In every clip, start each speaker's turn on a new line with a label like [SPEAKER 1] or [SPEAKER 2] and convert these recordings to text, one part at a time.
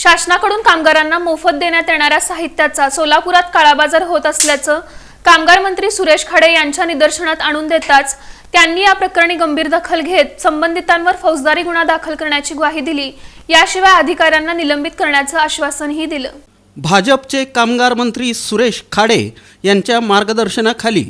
[SPEAKER 1] शासनाकडून कामगारांना मोफत देण्यात येणाऱ्या साहित्याचा सोलापुरात काळाबाजार होत असल्याचं कामगार मंत्री सुरेश खाडे यांच्या निदर्शनात आणून देताच त्यांनी या प्रकरणी गंभीर दखल घेत संबंधितांवर फौजदारी गुन्हा दाखल करण्याची ग्वाही दिली. याशिवाय अधिकाऱ्यांना निलंबित करण्याचं आश्वासनही दिलं.
[SPEAKER 2] भाजपचे कामगार मंत्री सुरेश खाडे यांच्या मार्गदर्शनाखाली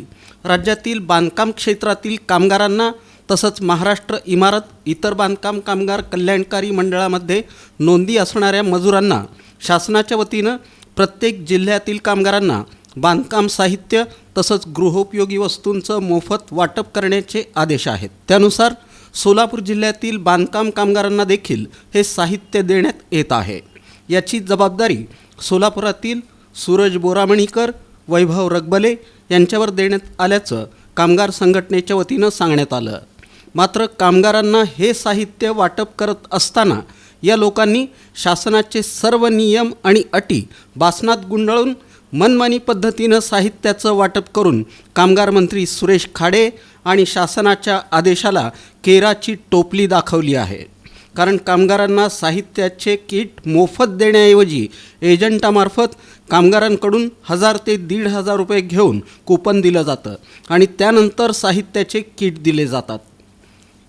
[SPEAKER 2] राज्यातील बांधकाम क्षेत्रातील कामगारांना तसंच महाराष्ट्र इमारत इतर बांधकाम कामगार कल्याणकारी मंडळामध्ये नोंदी असणाऱ्या मजुरांना शासनाच्या वतीनं प्रत्येक जिल्ह्यातील कामगारांना बांधकाम साहित्य तसंच गृहोपयोगी वस्तूंचं मोफत वाटप करण्याचे आदेश आहेत. त्यानुसार सोलापूर जिल्ह्यातील बांधकाम कामगारांना देखील हे साहित्य देण्यात येत आहे. याची जबाबदारी सोलापुरातील सूरज बोरामणीकर वैभव रगबले यांच्यावर देण्यात आल्याचं कामगार संघटनेच्या वतीनं सांगण्यात आलं. मात्र कामगारांना हे साहित्य वाटप करत असताना या लोकांनी शासनाचे सर्व नियम आणि अटी बासनात गुंडाळून मनमानी पद्धतीनं साहित्याचं वाटप करून कामगार मंत्री सुरेश खाडे आणि शासनाच्या आदेशाला केराची टोपली दाखवली आहे. कारण कामगारांना साहित्याचे किट मोफत देण्याऐवजी एजंटामार्फत कामगारांकडून हजार ते दीड हजार रुपये घेऊन कुपन दिलं जातं आणि त्यानंतर साहित्याचे किट दिले जातात.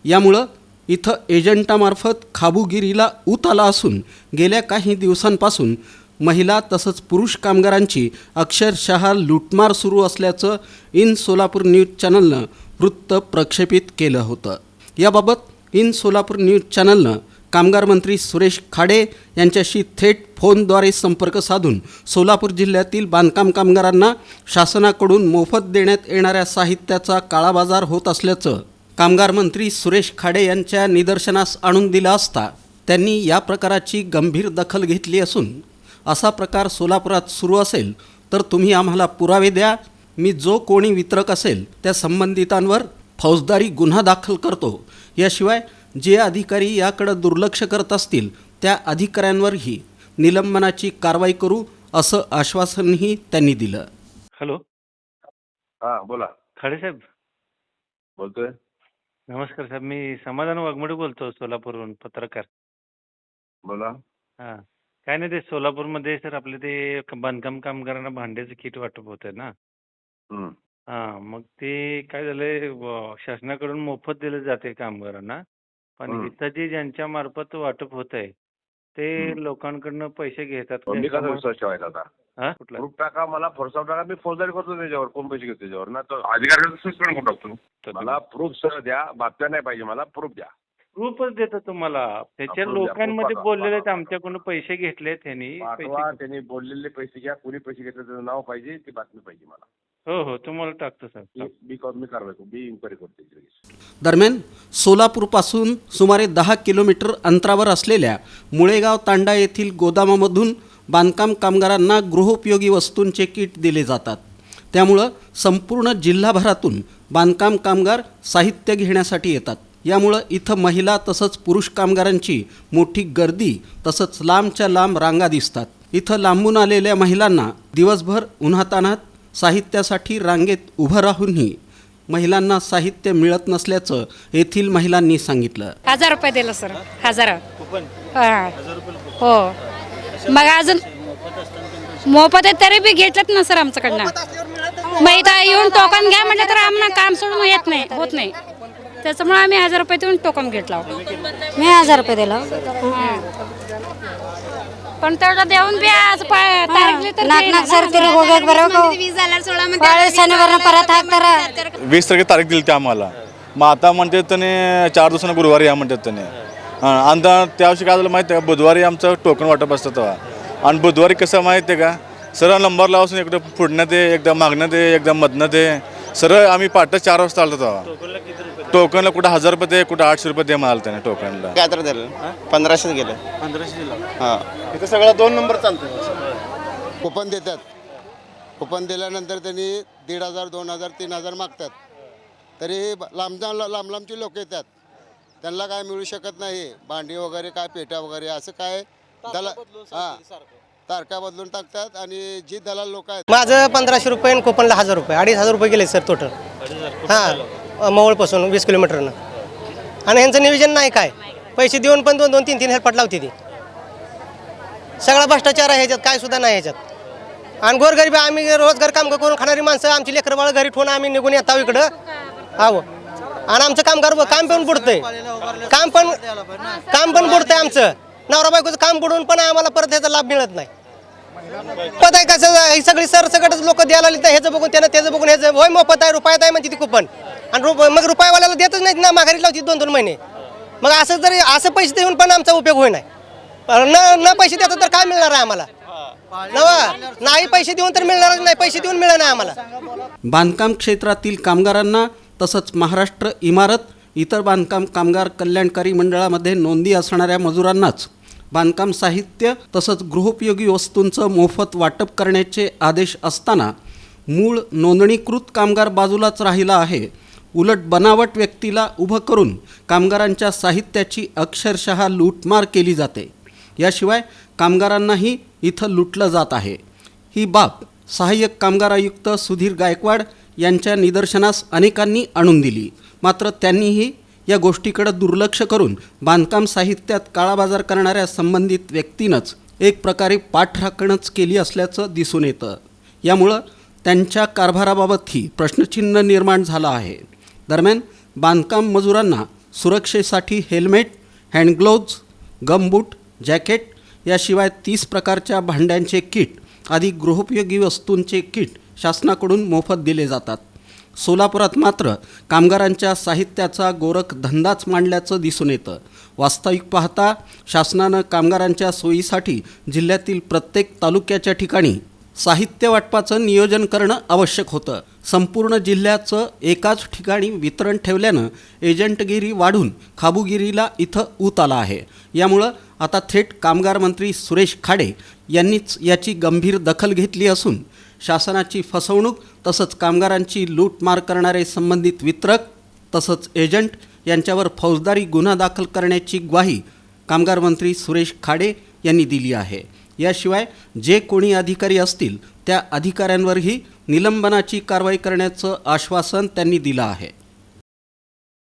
[SPEAKER 2] यामुळं इथं एजंटामार्फत खाबुगिरीला ऊत आला असून गेल्या काही दिवसांपासून महिला तसंच पुरुष कामगारांची अक्षरशः लुटमार सुरू असल्याचं इन सोलापूर न्यूज चॅनलनं वृत्त प्रक्षेपित केलं होतं. याबाबत इन सोलापूर न्यूज चॅनलनं कामगार मंत्री सुरेश खाडे यांच्याशी थेट फोनद्वारे संपर्क साधून सोलापूर जिल्ह्यातील बांधकाम कामगारांना शासनाकडून मोफत देण्यात येणाऱ्या साहित्याचा काळाबाजार होत असल्याचं कामगार मंत्री सुरेश खाडे यांच्या निदर्शनास आणून दिलं असता त्यांनी या प्रकाराची गंभीर दखल घेतली असून असा प्रकार सोलापुरात सुरू असेल तर तुम्ही आम्हाला पुरावे द्या. मी जो कोणी वितरक असेल त्या संबंधितांवर फौजदारी गुन्हा दाखल करतो. याशिवाय जे अधिकारी याकडं दुर्लक्ष करत असतील त्या अधिकाऱ्यांवरही निलंबनाची कारवाई करू असं आश्वासनही त्यांनी दिलं.
[SPEAKER 3] हॅलो.
[SPEAKER 4] हा बोला.
[SPEAKER 3] खाडे साहेब.
[SPEAKER 4] बोलतोय.
[SPEAKER 3] नमस्कार साहेब मी समाधान वाघमोडे बोलतो सोलापूरहून पत्रकार
[SPEAKER 4] बोला
[SPEAKER 3] हां काय नाही ते सोलापूरमध्ये सर आपले ते क- बांधकाम कामगारांना भांड्याचं किट वाटप होतं ना
[SPEAKER 4] हम्म.
[SPEAKER 3] हां मग ते काय झालंय व- शासनाकडून मोफत दिलं जाते कामगारांना पण
[SPEAKER 4] हम्म.
[SPEAKER 3] इथं जे ज्यांच्या मार्फत वाटप होत आहे ते
[SPEAKER 4] हम्म.
[SPEAKER 3] लोकांकडनं पैसे घेतात
[SPEAKER 4] पण मी कसा
[SPEAKER 3] त्यांच्यामुळे-
[SPEAKER 4] विश्वास ठेवायचा आता
[SPEAKER 3] कुठला?
[SPEAKER 4] प्रूफ टाका मला फॉरसाव टाका. मी फौजदारी करतो त्याच्यावर कोण पैसे घेतो त्याच्यावर? ना सस्पेंड करून टाकतो. मला प्रूफ सर द्या बातम्या नाही पाहिजे मला प्रूफ द्या.
[SPEAKER 3] प्रूफच देतो तुम्हाला. त्याच्या लोकांमध्ये बोललेले आहेत. आमच्याकडून पैसे घेतले त्यांनी.
[SPEAKER 4] पाठवा
[SPEAKER 3] पैसे
[SPEAKER 4] त्यांनी बोललेले पैसे घ्या. कुणी पैसे घेतले त्याचं नाव पाहिजे ती बातमी पाहिजे मला.
[SPEAKER 3] हो हो तुम्हाला टाकतो सर.
[SPEAKER 4] मी मी मी कारवाई करू. मी इन्क्वायरी करतो त्याची लगेच.
[SPEAKER 2] दरम्यान सोलापूरपासून सुमारे दहा किलोमीटर अंतरावर असलेल्या मुळेगाव तांडा येथील गोदामामधून बांधकाम कामगारांना गृहोपयोगी वस्तूंचे किट दिले जातात. त्यामुळं संपूर्ण जिल्हाभरातून बांधकाम कामगार साहित्य घेण्यासाठी येतात. यामुळं इथं महिला तसंच पुरुष कामगारांची मोठी गर्दी तसंच लांबच्या लांब रांगा दिसतात. इथं लांबून आलेल्या महिलांना दिवसभर उन्हातान्हात साहित्यासाठी रांगेत उभं राहूनही महिलांना साहित्य मिळत नसल्याचं येथील महिलांनी सांगितलं.
[SPEAKER 5] हजार रुपये दिलं सर. हजार. हा. हो. मग अजून मोफत आहे तरी बी घेतलं ना सर आमच्याकडनं. मग इथं येऊन टोकन घ्या म्हटलं तर आम्हाला काम सोडून येत नाही होत नाही. त्याच्यामुळे आम्ही हजार रुपये देऊन टोकन घेतला
[SPEAKER 6] मी हजार रुपये दिला.
[SPEAKER 5] पण तेवढं देऊन बी आज
[SPEAKER 6] नाक सर तिला गोग्यात बरोबर पाळे शनिवार परत हाक तर
[SPEAKER 7] वीस तारखे तारीख दिली ती आम्हाला. मग आता म्हणतात त्याने चार दिवसांना गुरुवारी या म्हणतात त्याने. हां आणि त्या- वर्षी काय झालं माहिती आहे का? बुधवारी आमचं टोकन वाटप असतं तेव्हा. आणि बुधवारी कसं माहिती आहे का? सरळ नंबर लावून एकदा पुढण्यात ते एकदा मागण्यात ते एकदा मधनं ते सरळ आम्ही पाठ चार वाजता आलो तेव्हा. टोकनला कुठं हजार रुपये दे कुठं आठशे रुपये दे म्हणाल त्याने टोकनला.
[SPEAKER 8] काय तर दिलं? पंधराशेच गेलं. हां.
[SPEAKER 7] इथं सगळा दोन नंबर चालतो
[SPEAKER 9] कुपन देतात. कुपन दिल्यानंतर त्यांनी दीड हजार दोन हजार तीन हजार मागतात. तरी लांब लांब लांबची लोक येतात. त्यांना काय मिळू शकत नाही? भांडी वगैरे काय पेट्या वगैरे असं काय? त्याला हां. तारखा बदलून टाकतात आणि जी दलाल लोक आहेत
[SPEAKER 8] माझं पंधराशे रुपये आणि कोपनला हजार रुपये. अडीच हजार रुपये गेले सर टोटल हां. मवळपासून वीस किलोमीटरनं. आणि ह्यांचं नियोजन नाही काय? पैसे देऊन पण दोन दोन तीन तीन हेल्पट लावते ती. सगळा भ्रष्टाचार आहे ह्याच्यात काय सुद्धा नाही ह्याच्यात. आणि गोरगरीब आम्ही रोजगार काम करून खाणारी माणसं आमची लेकरं बाळ घरी ठेवून आम्ही निघून येतो इकडं. आहो आणि आमचं कामगार काम पण बुडतंय. काम पण काम पण बुडतंय आमचं. नवरा बायकोचं काम बुडून पण आम्हाला परत ह्याचा लाभ मिळत नाही. पत आहे कसं ही सगळी सरसकटच लोक द्यायला लागली तर ह्याचं बघून त्यानं त्याचं बघून ह्याचं होय मोफत आहे रुपयात आहे म्हणजे ती कुपन आणि रुप मग रुपयावाल्याला देतच नाहीत ना माघारी लावती दोन दोन महिने. मग असं जरी असं पैसे देऊन पण आमचा उपयोग होई नाही न न पैसे देतात तर काय मिळणार आहे आम्हाला? नवा नाही पैसे देऊन तर मिळणारच नाही पैसे देऊन मिळणार नाही आम्हाला.
[SPEAKER 2] बांधकाम क्षेत्रातील कामगारांना तसंच महाराष्ट्र इमारत इतर बांधकाम कामगार कल्याणकारी मंडळामध्ये नोंदी असणाऱ्या मजुरांनाच बांधकाम साहित्य तसंच गृहोपयोगी वस्तूंचं मोफत वाटप करण्याचे आदेश असताना मूळ नोंदणीकृत कामगार बाजूलाच राहिला आहे. उलट बनावट व्यक्तीला उभं करून कामगारांच्या साहित्याची अक्षरशः लूटमार केली जाते. याशिवाय कामगारांनाही इथं लुटलं जात आहे. ही बाब सहाय्यक कामगार आयुक्त सुधीर गायकवाड यांच्या निदर्शनास अनेकांनी आणून दिली. मात्र त्यांनीही या गोष्टीकडे दुर्लक्ष करून बांधकाम साहित्यात काळाबाजार करणाऱ्या संबंधित व्यक्तीनंच एक प्रकारे पाठराखणच केली असल्याचं दिसून येतं. यामुळं त्यांच्या कारभाराबाबतही प्रश्नचिन्ह निर्माण झालं आहे. दरम्यान बांधकाम मजुरांना सुरक्षेसाठी हेल्मेट हँडग्लोव्ज गमबूट जॅकेट याशिवाय तीस प्रकारच्या भांड्यांचे किट आदी गृहोपयोगी वस्तूंचे किट शासनाकडून मोफत दिले जातात. सोलापुरात मात्र कामगारांच्या साहित्याचा गोरख धंदाच मांडल्याचं दिसून येतं. वास्तविक पाहता शासनानं कामगारांच्या सोयीसाठी जिल्ह्यातील प्रत्येक तालुक्याच्या ठिकाणी साहित्य वाटपाचं नियोजन करणं आवश्यक होतं. संपूर्ण जिल्ह्याचं एकाच ठिकाणी वितरण ठेवल्यानं एजंटगिरी वाढून खाबुगिरीला इथं ऊत आला आहे. यामुळं आता थेट कामगार मंत्री सुरेश खाडे यांनीच याची गंभीर दखल घेतली असून शासनाची फसवणूक तसंच कामगारांची लूटमार करणारे संबंधित वितरक तसंच एजंट यांच्यावर फौजदारी गुन्हा दाखल करण्याची ग्वाही कामगार मंत्री सुरेश खाडे यांनी दिली आहे. याशिवाय जे कोणी अधिकारी असतील त्या अधिकाऱ्यांवरही निलंबनाची कारवाई करण्याचं आश्वासन त्यांनी दिलं आहे.